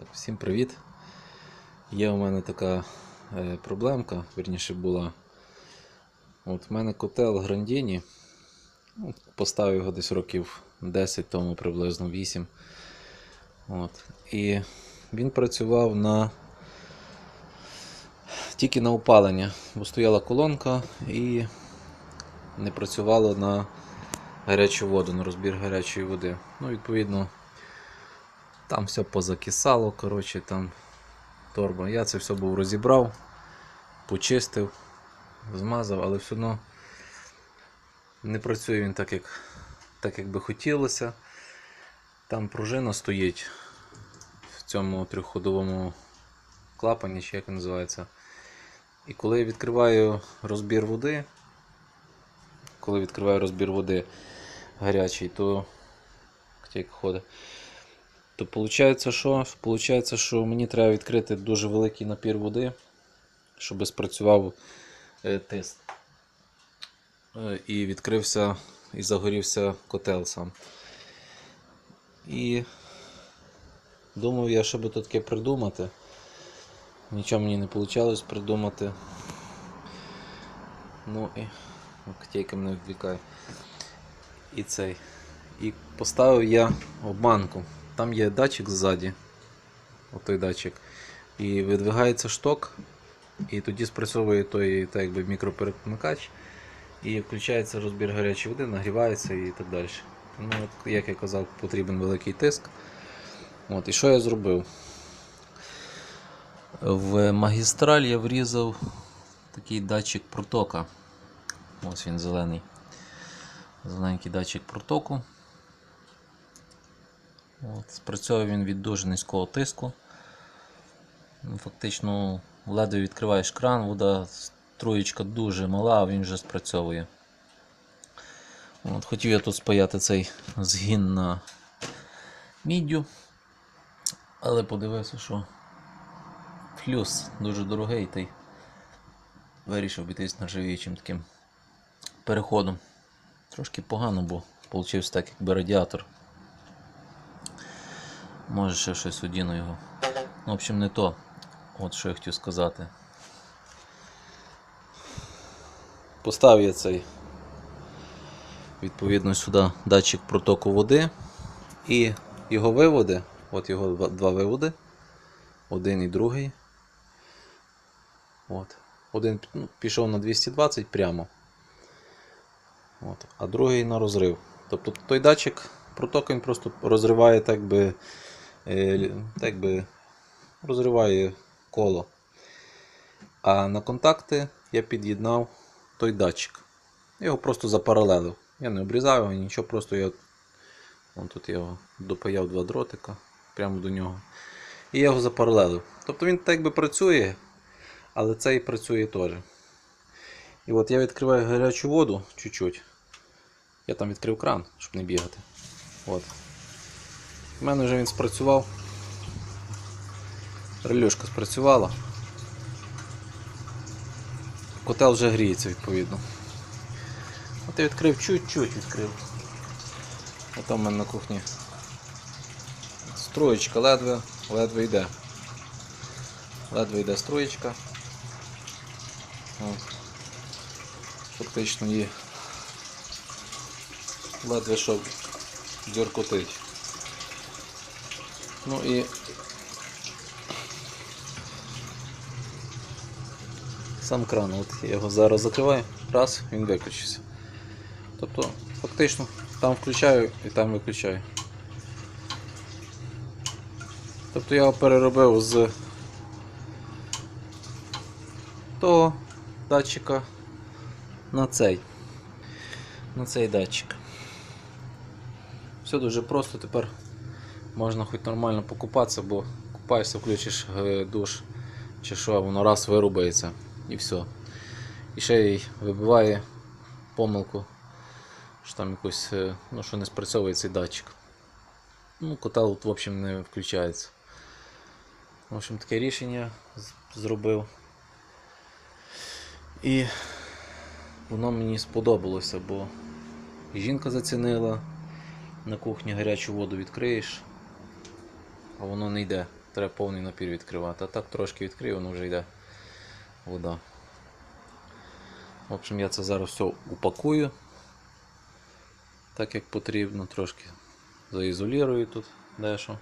Так, всім привіт. Є у мене така е, проблемка, вірніше була. От в мене котел Грандіні. Ну, поставив його десь років 10 тому, приблизно 8. От. І він працював на тільки на опалення, бо стояла колонка і не працювало на гарячу воду, на розбір гарячої води. Ну, відповідно, там все позакисало, коротше, там торба. Я це все був розібрав, почистив, змазав, але все одно не працює він так, як, так, як би хотілося. Там пружина стоїть в цьому трьохходовому клапані, чи як він називається. І коли я відкриваю розбір води, коли відкриваю розбір води гарячий, то як ходить, то виходить, що? Получається, що мені треба відкрити дуже великий напір води, щоб спрацював е, тиск. Е, і відкрився і загорівся котел сам. І думав я, що би тут таке придумати. Нічого мені не вийшло придумати. Ну і котейка мене відвікає. І цей. І поставив я обманку. Там є датчик ззаді. Отой датчик. І видвигається шток. І тоді спрацьовує той так якби, мікроперемикач. І включається розбір гарячої води, нагрівається і так далі. Ну, як я казав, потрібен великий тиск. От, І що я зробив? В магістраль я врізав такий датчик протока. Ось він зелений. Зелененький датчик протоку. Спрацьовує він від дуже низького тиску. Ну, Фактично, ледве відкриваєш кран, вода струєчка дуже мала, а він вже спрацьовує. От, Хотів я тут спаяти цей згін на міддю, але подивився, що флюс дуже дорогий, та й вирішив обійтись нержавіючим таким переходом. Трошки погано, бо вийшов так, якби радіатор. Може ще щось одіну його. Ну, в общем, не то. От що я хотів сказати. Поставив я цей відповідно сюди датчик протоку води і його виводи, от його два- виводи, один і другий. От. Один ну, пішов на 220 прямо. От. А другий на розрив. Тобто той датчик проток він просто розриває так би, так би розриває коло. А на контакти я під'єднав той датчик. Його просто запаралелив. Я не обрізав його, нічого, просто я вон тут я його допаяв два дротика прямо до нього. І я його запаралелив. Тобто він так би працює, але цей працює теж. І от я відкриваю гарячу воду чуть-чуть. Я там відкрив кран, щоб не бігати. От. У мене вже він спрацював. Релюшка спрацювала. Котел вже гріється відповідно. От я відкрив чуть-чуть відкрив. А там в мене на кухні строєчка ледве, ледве йде. Ледве йде строєчка. Фактично її ледве що дзюркотить. Ну і сам кран, от я його зараз закриваю, раз, він виключився. Тобто, фактично, там включаю і там виключаю. Тобто я його переробив з того датчика на цей. На цей датчик. Все дуже просто, тепер можна хоч нормально покупатися, бо купаєшся, включиш е, душ чи що, воно раз вирубається і все. І ще й вибиває помилку, що там якось, е, ну, що не спрацьовує цей датчик. Ну, котел, в общем, не включається. В общем, таке рішення зробив. І воно мені сподобалося, бо жінка зацінила, на кухні гарячу воду відкриєш, а воно не йде. треба повний напір відкривати. А так трошки відкрив, воно вже йде вода. В общем, я це зараз все упакую. Так як потрібно, трошки заізолірую тут дещо.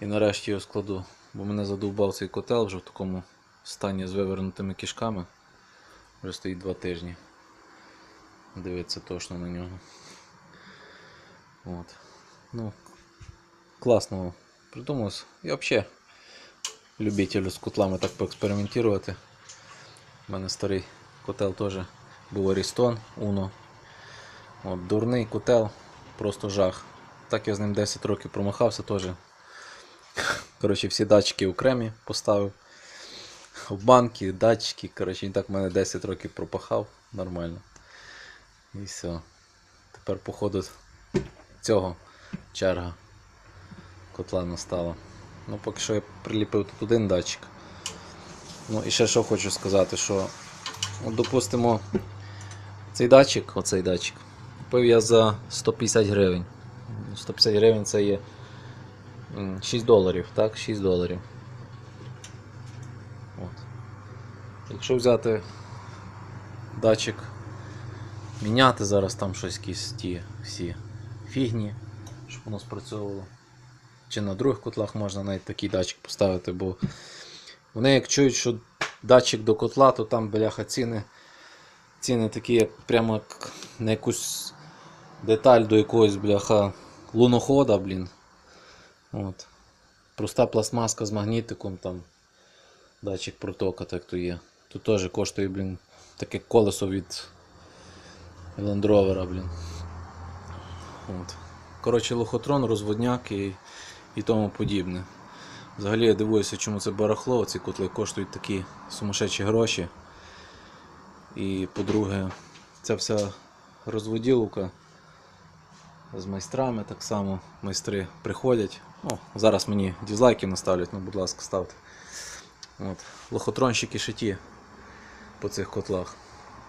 І нарешті його складу. Бо мене задовбав цей котел вже в такому стані з вивернутими кишками. Вже стоїть два тижні. Дивиться точно на нього. От. Ну, класно придумалось. Я взагалі любителю з котлами так поекспериментувати. У мене старий котел теж був Арістон Uno. От, дурний котел, просто жах. Так я з ним 10 років промахався теж. Коротше, всі датчики окремі поставив. Банки, датчики. Коротше, і так в мене 10 років пропахав нормально. І все. Тепер, походу, цього черга котла настала. Ну, поки що я приліпив тут один датчик. Ну і ще що хочу сказати, що, от, допустимо, цей датчик, оцей датчик, купив я за 150 гривень. 150 гривень це є 6 доларів, так? 6 доларів. От. Якщо взяти датчик, міняти зараз там щось якісь ті всі фігні, щоб воно спрацьовувало. Чи на других котлах можна навіть такий датчик поставити, бо вони як чують, що датчик до котла, то там бляха ціни. Ціни такі, як прямо на якусь деталь до якогось бляха лунохода, блін. От. Проста пластмаска з магнітиком, там датчик протока, так то є. Тут теж коштує, блін, таке колесо від Rover, блін. От. Коротше, лохотрон, розводняк і, і тому подібне. Взагалі я дивуюся, чому це барахло, ці котли коштують такі сумасшедші гроші. І по-друге, ця вся розводілка з майстрами так само. Майстри приходять. Ну, зараз мені дізлайки наставлять, ну будь ласка, ставте. От. Лохотронщики ще ті по цих котлах.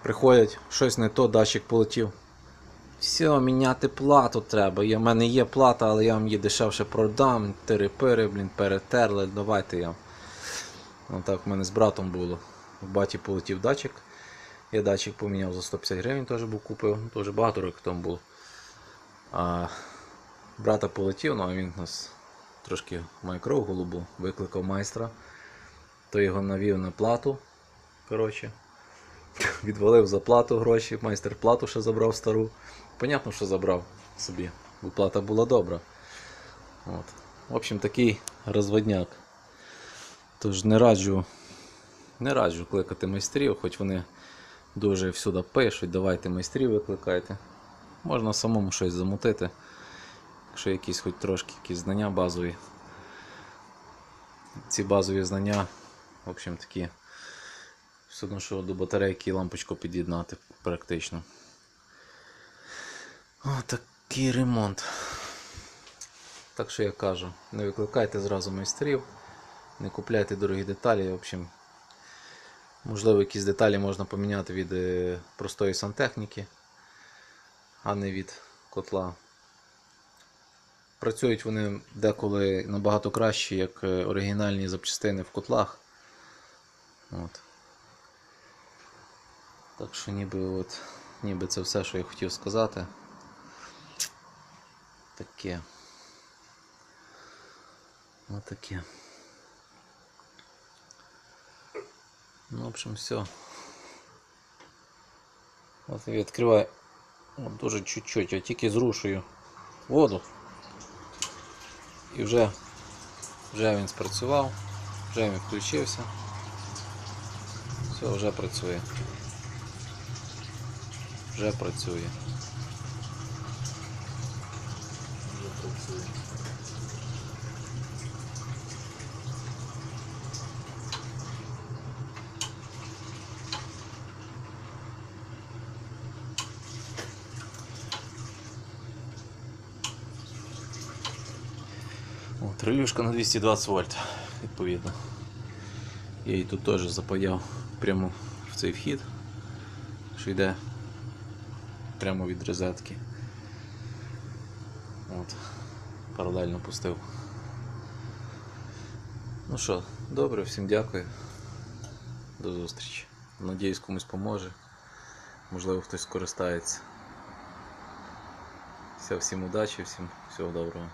Приходять, щось не то, датчик полетів. Все, міняти плату треба. У мене є плата, але я вам її дешевше продам. Тири-пири, блін, перетерли. Давайте я. Отак в мене з братом було. В баті полетів датчик. Я датчик поміняв за 150 гривень, теж був купив. Ну, Теж багато років тому було. А брата полетів, ну а він нас трошки має кров голубу, викликав майстра. То його навів на плату. Коротше. Відвалив за плату гроші, майстер плату ще забрав стару. Понятно, що забрав собі, бо була добра. От. В общем, такий розводняк. Тож не раджу, не раджу кликати майстрів, хоч вони дуже всюди пишуть, давайте майстрів викликайте. Можна самому щось замутити, якщо якісь хоч трошки якісь знання базові. Ці базові знання, в общем, такі. Все одно, що до батарейки лампочку під'єднати практично. О, такий ремонт. Так що я кажу, не викликайте зразу майстрів, не купляйте дорогі деталі. В общем, можливо, якісь деталі можна поміняти від е, простої сантехніки, а не від котла. Працюють вони деколи набагато краще, як е, оригінальні запчастини в котлах. От. Так що ніби от, ніби це все, що я хотів сказати. Таке. Отаке. Ну, в общем, все. От я відкриваю от дуже чуть-чуть, я тільки зрушую воду. І вже, вже він спрацював, вже він включився. Все, вже працює вже працює. Вже працює. О, Трилюшка на 220 вольт, відповідно. Я її тут теж запаяв прямо в цей вхід, що йде прямо від розетки. От, Паралельно пустив. Ну що, добре, всім дякую. До зустрічі. Надіюсь, комусь поможе. Можливо, хтось скористається. Все, всім удачі, всім всього доброго.